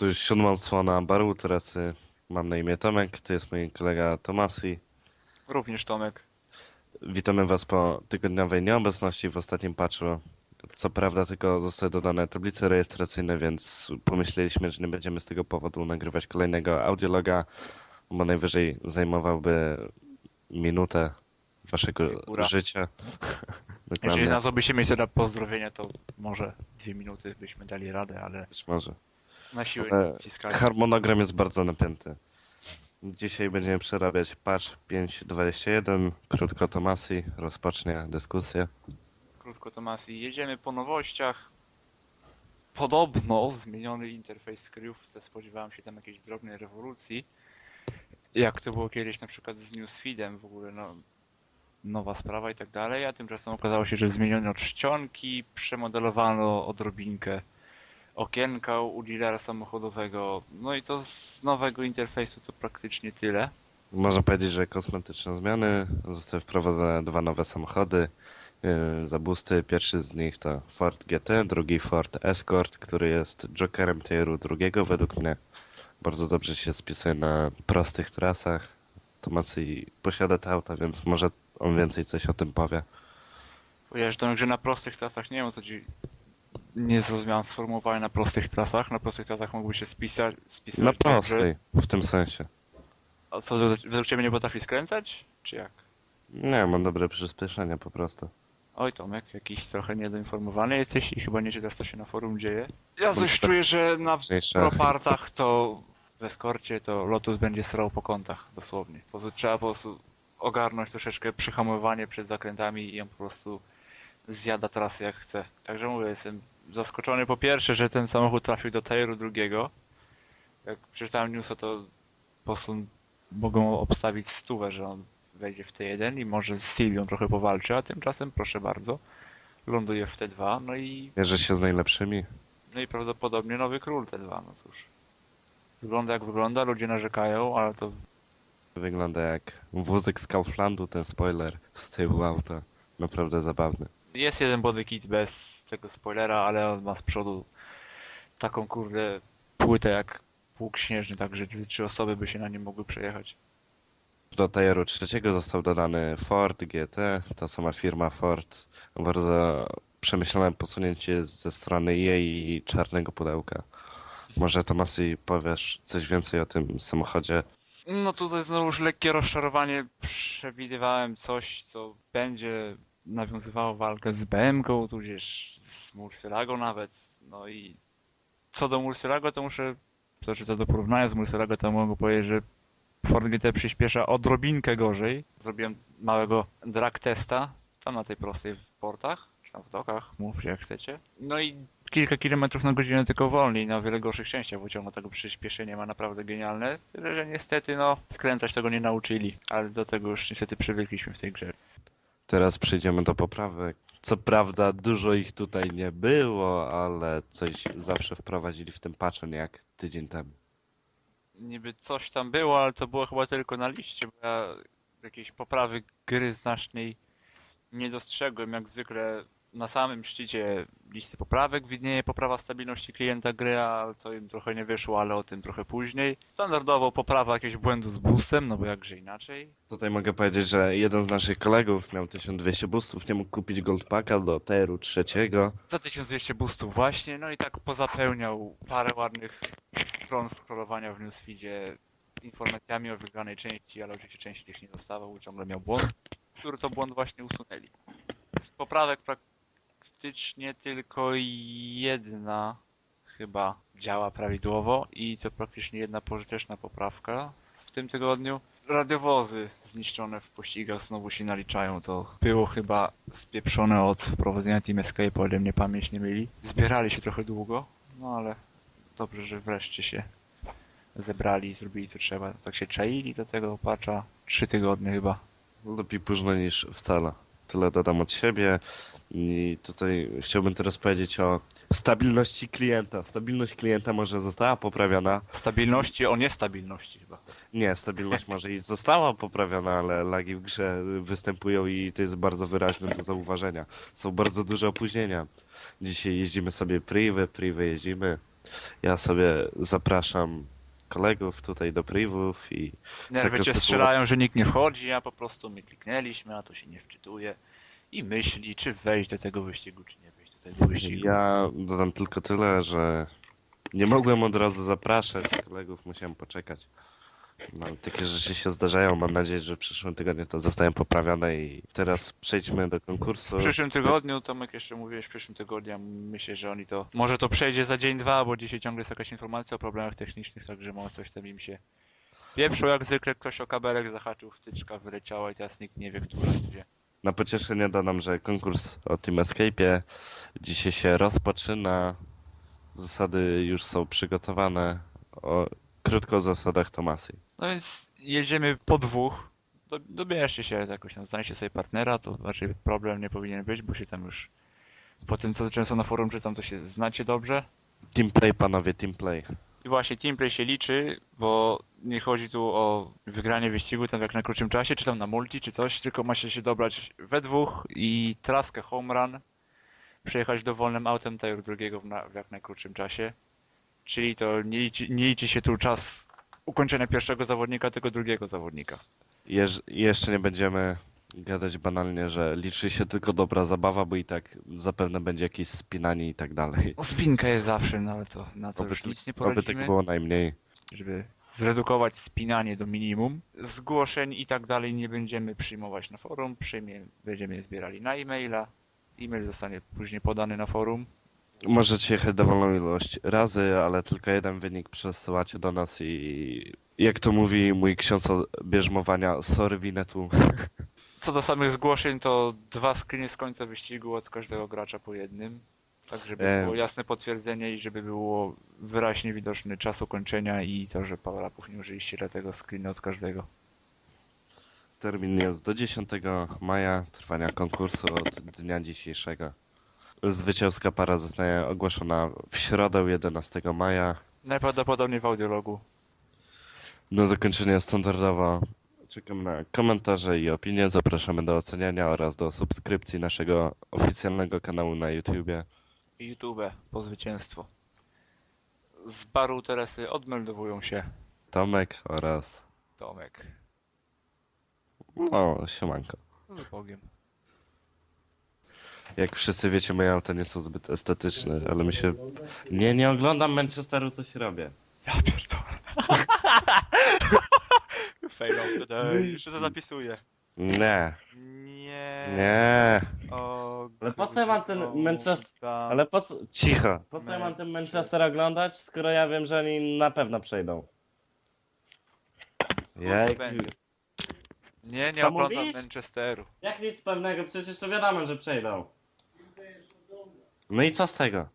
To już siódma odsłona baru Teresy. Mam na imię Tomek, to jest mój kolega Tomasi. Również Tomek. Witamy Was po tygodniowej nieobecności w ostatnim patchu. Co prawda tylko zostały dodane tablice rejestracyjne, więc pomyśleliśmy, że nie będziemy z tego powodu nagrywać kolejnego audiologa, bo najwyżej zajmowałby minutę Waszego życia. Jeżeli Dokładnie, znalazłoby miejsce dla pozdrowienia, to może dwie minuty byśmy dali radę, ale być może. Na siłę nie wciskali. Harmonogram jest bardzo napięty. Dzisiaj będziemy przerabiać patch 5.21. Krótko Tomasi rozpocznie dyskusję. Krótko Tomasi, jedziemy po nowościach. Podobno zmieniony interfejs w kryjówce, spodziewałem się tam jakiejś drobnej rewolucji. Jak to było kiedyś na przykład z newsfeedem w ogóle, no nowa sprawa i tak dalej, a tymczasem okazało się, że zmieniono czcionki, przemodelowano odrobinkę okienka u dealera samochodowego, no i to z nowego interfejsu to praktycznie tyle. Można powiedzieć, że kosmetyczne zmiany. Zostały wprowadzone dwa nowe samochody yy, za busty. Pierwszy z nich to Ford GT, drugi Ford Escort, który jest jokerem tieru drugiego według mnie. Bardzo dobrze się spisuje na prostych trasach. Tomasi posiada te auta, więc może on więcej coś o tym powie. Wiesz, Tomek, że na prostych trasach nie wiem o co ci nie zrozumiałem sformułowania na prostych trasach. Na prostych trasach mógłby się spisać, spisywać Na tak, prostej, w tym sensie. A co, według- ciebie nie potrafi skręcać? Czy jak? Nie, mam dobre przyspieszenie po prostu. Oj Tomek, jakiś trochę niedoinformowany jesteś i chyba nie czytasz co się na forum dzieje. Ja coś tak czuję, że na propartach to w eskorcie to Lotus będzie srał po kątach, dosłownie. Po prostu trzeba po prostu ogarnąć troszeczkę przyhamowywanie przed zakrętami i on po prostu zjada trasy jak chce. Także mówię, jestem zaskoczony po pierwsze, że ten samochód trafił do tiru drugiego. Jak przeczytałem newsa, to po prostu mogą obstawić stówę, że on wejdzie w T1 i może z Sylwią trochę powalczy, a tymczasem, proszę bardzo, ląduje w T2, no i, Mierzy się z najlepszymi. no i prawdopodobnie nowy król T2, no cóż. Wygląda jak wygląda, ludzie narzekają, ale to Wygląda jak wózek z Kauflandu, ten spoiler z tyłu auta. Naprawdę zabawny. Jest jeden body kit bez tego spoilera, ale on ma z przodu taką kurde płytę jak pług śnieżny, także trzy osoby by się na nim mogły przejechać. Do Tiru trzeciego został dodany Ford GT, ta sama firma Ford. Bardzo przemyślane posunięcie ze strony jej i czarnego pudełka. Może Tomasi powiesz coś więcej o tym samochodzie? No tutaj znowuż lekkie rozczarowanie. Przewidywałem coś, co będzie nawiązywało walkę z BMK, tudzież z Murcielago nawet. No i co do Murcielago, to muszę, znaczy co do porównania z Murcielago, to mogę powiedzieć, że Ford GT przyspiesza odrobinkę gorzej. Zrobiłem małego drag testa, tam na tej prostej w portach, czy tam w dokach, mówcie jak chcecie. No i kilka kilometrów na godzinę tylko wolniej, na wiele gorszych częściach, bo ciągle tego przyspieszenia ma naprawdę genialne. Tyle, że niestety, no, skręcać tego nie nauczyli, ale do tego już niestety przywykliśmy w tej grze. Teraz przejdziemy do poprawek. Co prawda dużo ich tutaj nie było, ale coś zawsze wprowadzili w tym patchu, nie jak tydzień temu. Niby coś tam było, ale to było chyba tylko na liście, bo ja jakiejś poprawy gry znacznej nie dostrzegłem. Jak zwykle na samym szczycie listy poprawek widnieje poprawa stabilności klienta gry, ale to im trochę nie wyszło, ale o tym trochę później. Standardowo poprawa jakiegoś błędu z boostem, no bo jakże inaczej. Tutaj mogę powiedzieć, że jeden z naszych kolegów miał 1200 boostów, nie mógł kupić Goldpacka do Tiru trzeciego. Za 1200 boostów właśnie, no i tak pozapełniał parę ładnych stron scrollowania w newsfeedzie informacjami o wygranej części, ale oczywiście części tych nie dostawał, ciągle miał błąd, który to błąd właśnie usunęli. Z poprawek praktycznie tylko jedna chyba działa prawidłowo i to praktycznie jedna pożyteczna poprawka w tym tygodniu. Radiowozy zniszczone w pościgach znowu się naliczają. To było chyba spieprzone od wprowadzenia Team Escape, o ile mnie pamięć nie myli. Zbierali się trochę długo, no ale dobrze, że wreszcie się zebrali i zrobili co trzeba. Tak się czaili do tego patcha. Trzy tygodnie chyba. Lepiej późno niż wcale. Tyle dodam od siebie. I tutaj chciałbym teraz powiedzieć o stabilności klienta. Stabilność klienta może została poprawiona. Stabilności o niestabilności chyba. Nie, stabilność może i została poprawiona, ale lagi w grze występują i to jest bardzo wyraźne do zauważenia. Są bardzo duże opóźnienia. Dzisiaj jeździmy sobie privy, privy jeździmy. Ja sobie zapraszam kolegów tutaj do privów i Nerwy cię strzelają, że nikt nie wchodzi, a po prostu my kliknęliśmy, a to się nie wczytuje i myśli, czy wejść do tego wyścigu, czy nie wejść do tego wyścigu. ja dodam tylko tyle, że nie mogłem od razu zapraszać kolegów, musiałem poczekać. No, takie rzeczy się zdarzają. Mam nadzieję, że w przyszłym tygodniu to zostanie poprawione i teraz przejdźmy do konkursu. W przyszłym tygodniu, Tomek jeszcze mówiłeś, w przyszłym tygodniu, myślę, że oni to, może to przejdzie za dzień, dwa, bo dzisiaj ciągle jest jakaś informacja o problemach technicznych, także może coś tam im się pieprzył, jak zwykle ktoś o kabelek zahaczył, wtyczka wyleciała i teraz nikt nie wie, która gdzie. Na pocieszenie dodam, że konkurs o Team Escape'ie dzisiaj się rozpoczyna. Zasady już są przygotowane. O, krótko o zasadach Tomasy. No więc jedziemy po dwóch. Do, dobierzcie się jakoś tam, znajdziecie sobie partnera, to raczej problem nie powinien być, bo się tam już po tym co często na forum czytam, to się znacie dobrze. Team play, panowie, team play. I właśnie teamplay się liczy, bo nie chodzi tu o wygranie wyścigu tam jak na krótszym czasie, czy tam na multi, czy coś, tylko ma się się dobrać we dwóch i traskę home run, przejechać dowolnym autem tego drugiego w, na, w jak najkrótszym czasie. Czyli to nie liczy, nie liczy się tu czas ukończenia pierwszego zawodnika, tylko drugiego zawodnika. Jeż, jeszcze nie będziemy gadać banalnie, że liczy się tylko dobra zabawa, bo i tak zapewne będzie jakieś spinanie i tak dalej. O, spinka jest zawsze, no ale to na to Oby, już nic nie oby poradzimy, tego było najmniej. żeby zredukować spinanie do minimum. Zgłoszeń i tak dalej nie będziemy przyjmować na forum, przyjmie, będziemy je zbierali na e-maila. E-mail zostanie później podany na forum. Możecie jechać dowolną ilość razy, ale tylko jeden wynik przesyłacie do nas i jak to mówi mój ksiądz od bierzmowania, sorry winetu. Co do samych zgłoszeń, to dwa screeny z końca wyścigu od każdego gracza po jednym. Tak, żeby E. było jasne potwierdzenie i żeby było wyraźnie widoczny czas ukończenia i to, że power-upów nie użyliście, dlatego screeny od każdego. Termin jest do 10 maja trwania konkursu od dnia dzisiejszego. Zwycięska para zostanie ogłoszona w środę 11 maja. Najprawdopodobniej w audiologu. Na zakończenie standardowo czekam na komentarze i opinie. Zapraszamy do oceniania oraz do subskrypcji naszego oficjalnego kanału na YouTubie. YouTube po zwycięstwo. Z baru Teresy odmeldowują się Tomek oraz Tomek. no, siemanko. Z Bogiem. Jak wszyscy wiecie, moje auta nie są zbyt estetyczne, ale mi się... Nie, nie oglądam Manchesteru, coś robię. Ja pierdolę. Fail of the day. Jeszcze to zapisuję. Nie, Nie. nie. O, Ale po co ja mam ten Manchester- tam. Ale po co... Cicho. Po co ja mam ten Manchester oglądać, skoro ja wiem, że oni na pewno przejdą? Będzie. Nie, nie Co oglądam mówisz? Manchesteru. Jak nic pewnego, przecież to wiadomo, że przejdą. No i co z tego?